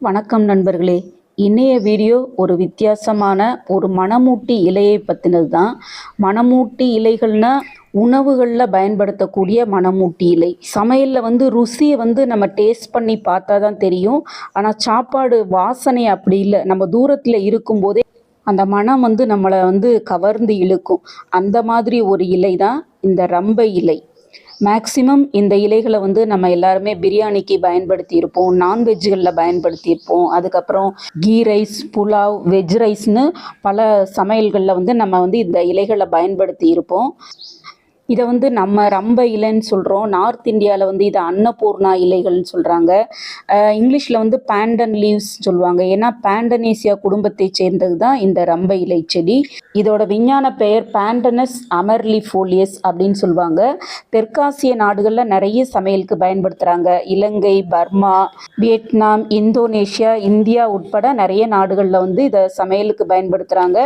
வணக்கம் நண்பர்களே. இன்றைய வீடியோ ஒரு வித்தியாசமான ஒரு மணமூட்டி இலையை பற்றினது தான் மணமூட்டி இலைகள்னா உணவுகளில் பயன்படுத்தக்கூடிய மணமூட்டி இலை. சமையலில் வந்து ருசியை வந்து நம்ம டேஸ்ட் பண்ணி பார்த்தா தான் தெரியும். ஆனால் சாப்பாடு வாசனை அப்படி இல்லை. நம்ம தூரத்தில் இருக்கும்போதே அந்த மனம் வந்து நம்மளை வந்து கவர்ந்து இழுக்கும். அந்த மாதிரி ஒரு இலை தான் இந்த ரம்பை இலை. மேக்ஸிமம் இந்த இலைகளை வந்து நம்ம எல்லாருமே பிரியாணிக்கு பயன்படுத்தி இருப்போம் நான்வெஜ்களில் பயன்படுத்தியிருப்போம். அதுக்கப்புறம் கீ ரைஸ் புலாவ் வெஜ் ரைஸ்னு பல சமையல்களில் வந்து நம்ம வந்து இந்த இலைகளை பயன்படுத்தி இருப்போம் இதை வந்து நம்ம ரம்ப இலைன்னு சொல்கிறோம் நார்த் இந்தியாவில் வந்து இதை அன்னபூர்ணா இலைகள்னு சொல்கிறாங்க இங்கிலீஷில் வந்து பேண்டன் லீவ்ஸ் சொல்லுவாங்க. ஏன்னா பேண்டனேசியா குடும்பத்தை சேர்ந்தது தான் இந்த ரம்ப இலை செடி. இதோட விஞ்ஞான பெயர் பேண்டனஸ் அமர்லி ஃபோலியஸ் அப்படின்னு சொல்லுவாங்க. தெற்காசிய நாடுகளில் நிறைய சமையலுக்கு பயன்படுத்துகிறாங்க Ilangai Burma Vietnam Indonesia India உட்பட நிறைய நாடுகளில் வந்து இதை சமையலுக்கு பயன்படுத்துகிறாங்க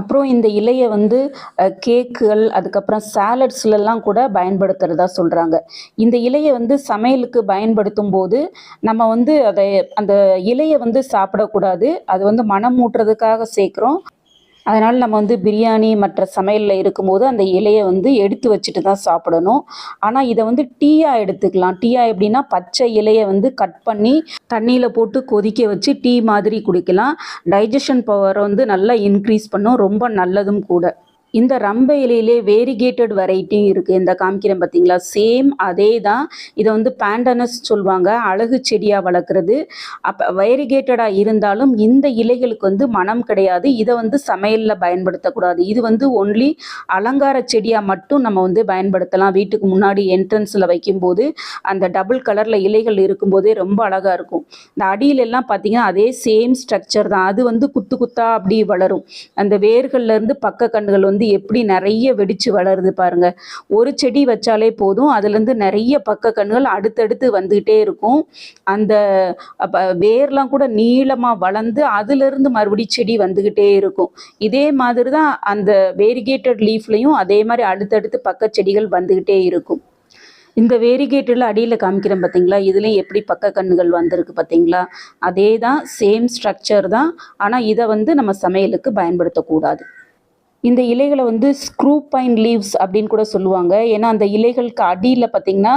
அப்புறம் இந்த இலையை வந்து கேக்குகள் அதுக்கப்புறம் சாலட்ஸ்லலாம் கூட பயன்படுத்துகிறதா சொல்கிறாங்க இந்த இலையை வந்து சமையலுக்கு பயன்படுத்தும் போது நம்ம வந்து அதை அந்த இலையை வந்து சாப்பிடக்கூடாது. அது வந்து மனம் மூட்டுறதுக்காக சேர்க்குறோம். அதனால் நம்ம வந்து பிரியாணி மற்ற சமையலில் இருக்கும்போது அந்த இலையை வந்து எடுத்து வச்சுட்டு தான் சாப்பிடணும். ஆனால் இதை வந்து டீயாக எடுத்துக்கலாம். டீயாக எப்படின்னா பச்சை இலையை வந்து கட் பண்ணி தண்ணியில் போட்டு கொதிக்க வச்சு டீ மாதிரி குடிக்கலாம். டைஜஷன் பவர் வந்து நல்லா இன்க்ரீஸ் பண்ணும். ரொம்ப நல்லதும் கூட. இந்த ரம்பை இலையிலே வேரிகேட்டட் வெரைட்டி இருக்குது இந்த காமிக்கிறேன் பார்த்தீங்களா சேம் அதே தான் இதை வந்து பேண்டனஸ் சொல்லுவாங்க. அழகு செடியாக வளர்க்குறது. அப்போ வேரிகேட்டடாக இருந்தாலும் இந்த இலைகளுக்கு வந்து மனம் கிடையாது. இதை வந்து சமையலில் பயன்படுத்தக்கூடாது. இது வந்து ஒன்லி அலங்கார செடியாக மட்டும் நம்ம வந்து பயன்படுத்தலாம். வீட்டுக்கு முன்னாடி என்ட்ரன்ஸில் வைக்கும்போது அந்த டபுள் கலரில் இலைகள் இருக்கும்போதே ரொம்ப அழகாக இருக்கும். இந்த அடியிலெல்லாம் பார்த்தீங்கன்னா அதே சேம் ஸ்ட்ரக்சர் தான். அது வந்து குத்து குத்தா அப்படி வளரும். அந்த வேர்கள்லேருந்து பக்க கண்டுகள் வந்து எப்படி நிறைய வெடிச்சு வளருது பாருங்க. ஒரு செடி வச்சாலே போதும். அதுலேருந்து நிறைய பக்க கண்கள் அடுத்தடுத்து வந்துகிட்டே இருக்கும். அந்த வேர்லாம் கூட நீளமாக வளர்ந்து அதுலேருந்து மறுபடியும் செடி வந்துக்கிட்டே இருக்கும். இதே மாதிரி தான் அந்த வேரிகேட்டட் லீஃப்லையும் அதே மாதிரி அடுத்தடுத்து பக்க செடிகள் வந்துக்கிட்டே இருக்கும். இந்த வேரிகேட்டில் அடியில் காமிக்கிறேன் பார்த்தீங்களா இதுலேயும் எப்படி பக்க கண்ணுகள் வந்திருக்கு பார்த்தீங்களா அதே தான் சேம் ஸ்ட்ரக்சர் தான். ஆனால் இதை வந்து நம்ம சமையலுக்கு பயன்படுத்தக்கூடாது. இந்த இலைகளை வந்து ஸ்க்ரூ பைன் லீவ்ஸ் அப்படின்னு கூட சொல்லுவாங்க. ஏன்னா அந்த இலைகளுக்கு அடியில் பார்த்தீங்கன்னா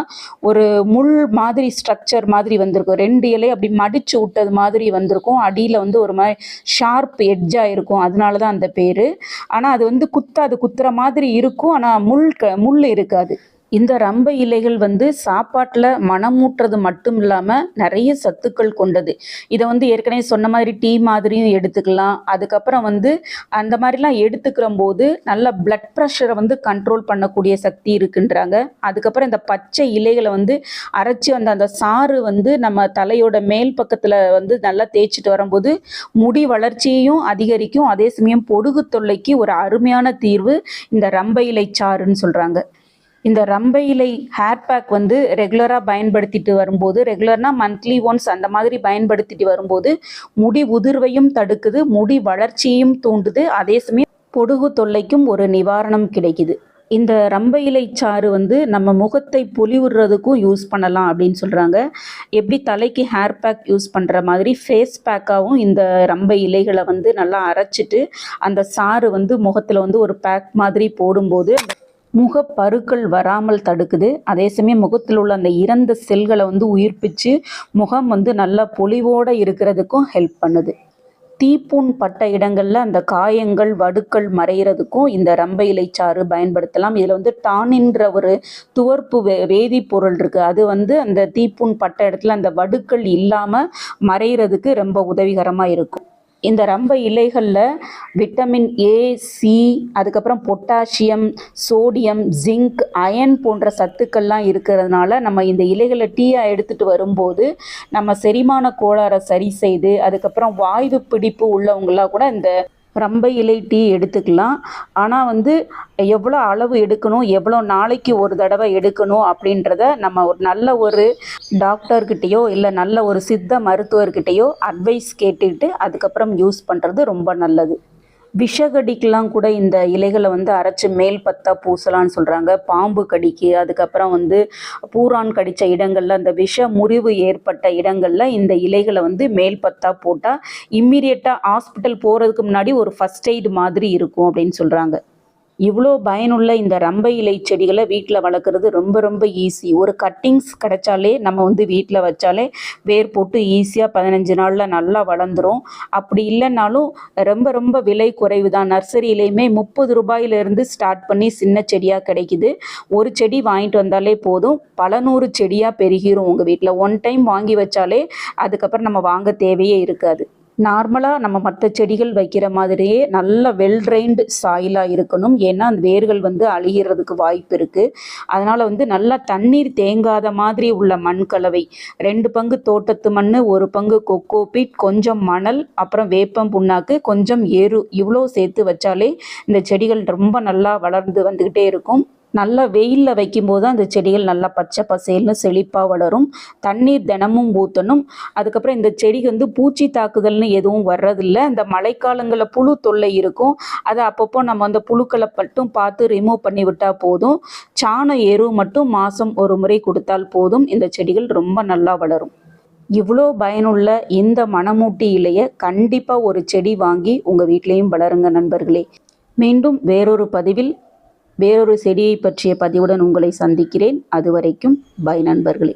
ஒரு முள் மாதிரி ஸ்ட்ரக்சர் மாதிரி வந்திருக்கும். ரெண்டு இலை அப்படி மடித்து விட்டது மாதிரி வந்திருக்கும். அடியில் வந்து ஒரு மாதிரி ஷார்ப் எட்ஜாக இருக்கும். அதனால தான் அந்த பேர். ஆனால் அது வந்து குத்தாது குத்துற மாதிரி இருக்கும். ஆனால் முள் க முள் இருக்காது. இந்த ரம்ப இலைகள் வந்து சாப்பாட்டில் மணமூட்டுறது மட்டும் இல்லாமல் நிறைய சத்துக்கள் கொண்டது. இதை வந்து ஏற்கனவே சொன்ன மாதிரி டீ மாதிரியும் எடுத்துக்கலாம். அதுக்கப்புறம் வந்து அந்த மாதிரிலாம் எடுத்துக்கிற போது நல்ல பிளட் ப்ரெஷரை வந்து கண்ட்ரோல் பண்ணக்கூடிய சக்தி இருக்குன்றாங்க. அதுக்கப்புறம் இந்த பச்சை இலைகளை வந்து அரைச்சி அந்த அந்த சாறு வந்து நம்ம தலையோட மேல் பக்கத்தில் வந்து நல்லா தேய்ச்சிட்டு வரும்போது முடி வளர்ச்சியையும் அதிகரிக்கும். அதே சமயம் பொடுகு தொல்லைக்கு ஒரு அருமையான தீர்வு இந்த ரம்ப இலை சாறுன்னு சொல்கிறாங்க இந்த ரம்பை இலை ஹேர் பேக் வந்து ரெகுலராக பயன்படுத்திட்டு வரும்போது ரெகுலர்னா மந்த்லி ஒன்ஸ் அந்த மாதிரி பயன்படுத்திட்டு வரும்போது முடி உதிர்வையும் தடுக்குது முடி வளர்ச்சியையும் தூண்டுது. அதே சமயம் பொடுகு தொல்லைக்கும் ஒரு நிவாரணம் கிடைக்குது. இந்த ரம்ப இலை சாறு வந்து நம்ம முகத்தை பொலிவுறதுக்கும் யூஸ் பண்ணலாம் அப்படின்னு சொல்கிறாங்க எப்படி தலைக்கு ஹேர் பேக் யூஸ் பண்ணுற மாதிரி ஃபேஸ் பேக்காகவும் இந்த ரம்ப இலைகளை வந்து நல்லா அரைச்சிட்டு அந்த சாறு வந்து முகத்தில் வந்து ஒரு பேக் மாதிரி போடும்போது முகப்பருக்கள் வராமல் தடுக்குது. அதே சமயம் முகத்தில் உள்ள அந்த இறந்த செல்களை வந்து உயிர்ப்பிச்சு முகம் வந்து நல்லா பொலிவோடு இருக்கிறதுக்கும் ஹெல்ப் பண்ணுது. தீப்பூன் பட்ட இடங்களில் அந்த காயங்கள் வடுக்கள் மறைகிறதுக்கும் இந்த ரம்ப இலைச்சாறு பயன்படுத்தலாம். இதில் வந்து டானின்ற ஒரு துவர்ப்பு வே வேதிப்பொருள் இருக்குது அது வந்து அந்த தீப்பூன் பட்ட இடத்துல அந்த வடுக்கள் இல்லாமல் மறைகிறதுக்கு ரொம்ப உதவிகரமாக இருக்கும். இந்த ரம்ப இலைகளில் விட்டமின் ஏ சி அதுக்கப்புறம் பொட்டாசியம் சோடியம் ஜிங்க் அயன் போன்ற சத்துக்கள்லாம் இருக்கிறதுனால நம்ம இந்த இலைகளை டீயாக எடுத்துகிட்டு வரும்போது நம்ம செரிமான கோளாறை சரி செய்து அதுக்கப்புறம் வாய்வு பிடிப்பு உள்ளவங்களாக கூட இந்த ரொம்ப இலை டீ எடுத்துக்கலாம். ஆனால் வந்து எவ்வளோ அளவு எடுக்கணும் எவ்வளோ நாளைக்கு ஒரு தடவை எடுக்கணும் அப்படின்றத நம்ம ஒரு நல்ல ஒரு டாக்டர்கிட்டேயோ இல்லை நல்ல ஒரு சித்த மருத்துவர்கிட்டேயோ அட்வைஸ் கேட்டுக்கிட்டு அதுக்கப்புறம் யூஸ் பண்ணுறது ரொம்ப நல்லது. விஷக்கடிக்கெலாம் கூட இந்த இலைகளை வந்து அரைச்சி மேல் பத்தா பூசலான்னு சொல்கிறாங்க பாம்பு கடிக்கு அதுக்கப்புறம் வந்து பூரான் கடித்த இடங்களில் அந்த விஷ முறிவு ஏற்பட்ட இடங்களில் இந்த இலைகளை வந்து மேல் பத்தா போட்டால் இம்மீடியட்டாக ஹாஸ்பிட்டல் போகிறதுக்கு முன்னாடி ஒரு ஃபஸ்ட் எய்டு மாதிரி இருக்கும் அப்படின்னு சொல்கிறாங்க இவ்வளோ பயனுள்ள இந்த ரம்பை இலை செடிகளை வீட்டில் வளர்க்குறது ரொம்ப ரொம்ப ஈஸி ஒரு கட்டிங்ஸ் கிடைச்சாலே நம்ம வந்து வீட்டில் வச்சாலே வேர் போட்டு ஈஸியாக பதினஞ்சு நாளில் நல்லா வளர்ந்துரும். அப்படி இல்லைன்னாலும் ரொம்ப ரொம்ப விலை குறைவு தான் நர்சரியிலையுமே முப்பது ரூபாயிலிருந்து ஸ்டார்ட் பண்ணி சின்ன செடியாக கிடைக்குது. ஒரு செடி வாங்கிட்டு வந்தாலே போதும். பல நூறு செடியாக பெருகிரும் உங்கள் வீட்டில் ஒன் டைம் வாங்கி வச்சாலே அதுக்கப்புறம் நம்ம வாங்க தேவையே இருக்காது. நார்மலாக நம்ம மற்ற செடிகள் வைக்கிற மாதிரியே நல்ல வெல் ட்ரைன்டு சாயிலாக இருக்கணும். ஏன்னா அந்த வேர்கள் வந்து அழிகிறதுக்கு வாய்ப்பு இருக்குது அதனால் வந்து நல்லா தண்ணீர் தேங்காத மாதிரி உள்ள மண் கலவை. ரெண்டு பங்கு தோட்டத்து மண் ஒரு பங்கு கொக்கோபிட் கொஞ்சம் மணல் அப்புறம் வேப்பம் புண்ணாக்கு கொஞ்சம் எரு இவ்வளோ சேர்த்து வச்சாலே இந்த செடிகள் ரொம்ப நல்லா வளர்ந்து வந்துக்கிட்டே இருக்கும். நல்லா வெயிலில் வைக்கும்போது தான் அந்த செடிகள் நல்லா பச்சை பசேல்னு செழிப்பாக வளரும். தண்ணீர் தினமும் ஊற்றணும் அதுக்கப்புறம் இந்த செடிக்கு வந்து பூச்சி தாக்குதல்னு எதுவும் வர்றதில்லை. இந்த மழைக்காலங்களில் புழு தொல்லை இருக்கும். அதை அப்பப்போ நம்ம அந்த புழுக்களை மட்டும் பார்த்து ரிமூவ் பண்ணி விட்டால் போதும். சாண எரு மட்டும் மாதம் ஒரு முறை கொடுத்தால் போதும். இந்த செடிகள் ரொம்ப நல்லா வளரும். இவ்வளோ பயனுள்ள இந்த மணமூட்டி இலையை கண்டிப்பாக ஒரு செடி வாங்கி உங்கள் வீட்லேயும் வளருங்க நண்பர்களே. மீண்டும் வேறொரு பதிவில் வேறொரு செடியை பற்றிய பதிவுடன் உங்களை சந்திக்கிறேன். அதுவரைக்கும் பை நண்பர்களே.